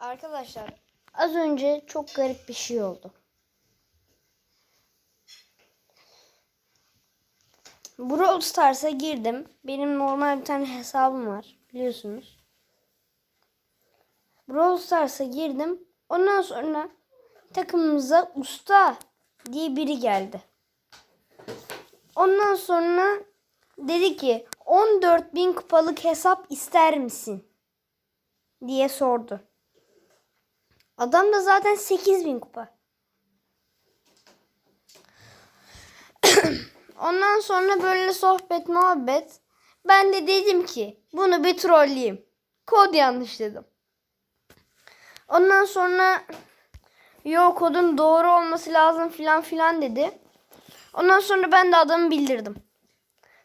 Arkadaşlar az önce çok garip bir şey oldu. Brawl Stars'a girdim. Benim normal bir tane hesabım var biliyorsunuz. Brawl Stars'a girdim. Ondan sonra takımımıza usta diye biri geldi. Ondan sonra dedi ki 14 bin kupalık hesap ister misin? diye sordu. Adam da zaten 8 bin kupa. Ondan sonra böyle sohbet muhabbet. Ben de dedim ki bunu bir trolleyeyim. Kod yanlış dedim. Ondan sonra yok kodun doğru olması lazım filan filan dedi. Ondan sonra ben de adamı bildirdim.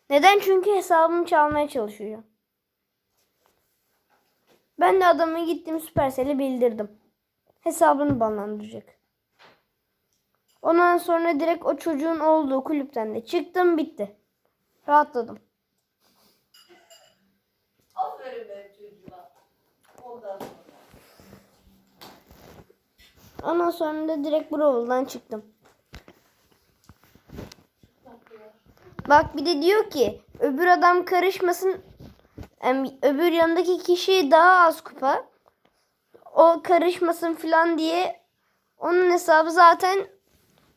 Neden? Çünkü hesabımı çalmaya çalışıyor. Ben de adamı gittim Supercell'e bildirdim. Hesabını banlandıracak. Ondan sonra direkt o çocuğun olduğu kulüpten de çıktım bitti. Rahatladım. Aferin benim çocuğuma. Ondan sonra. Ondan sonra da direkt Brawl'dan çıktım. Bak bir de diyor ki öbür adam karışmasın. Öbür yanındaki kişi daha az kupa. O karışmasın falan diye onun hesabı zaten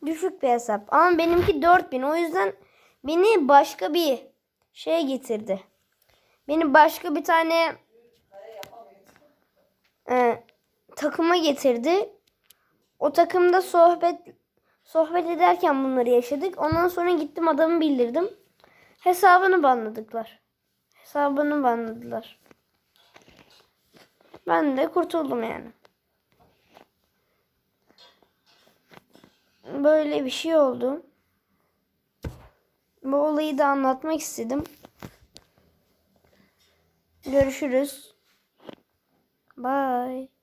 düşük bir hesap. Ama benimki 4000. O yüzden beni başka bir şeye getirdi. Beni başka bir tane e, takıma getirdi. O takımda sohbet sohbet ederken bunları yaşadık. Ondan sonra gittim adamı bildirdim. Hesabını banladıklar. Hesabını banladılar. Ben de kurtuldum yani. Böyle bir şey oldu. Bu olayı da anlatmak istedim. Görüşürüz. Bye.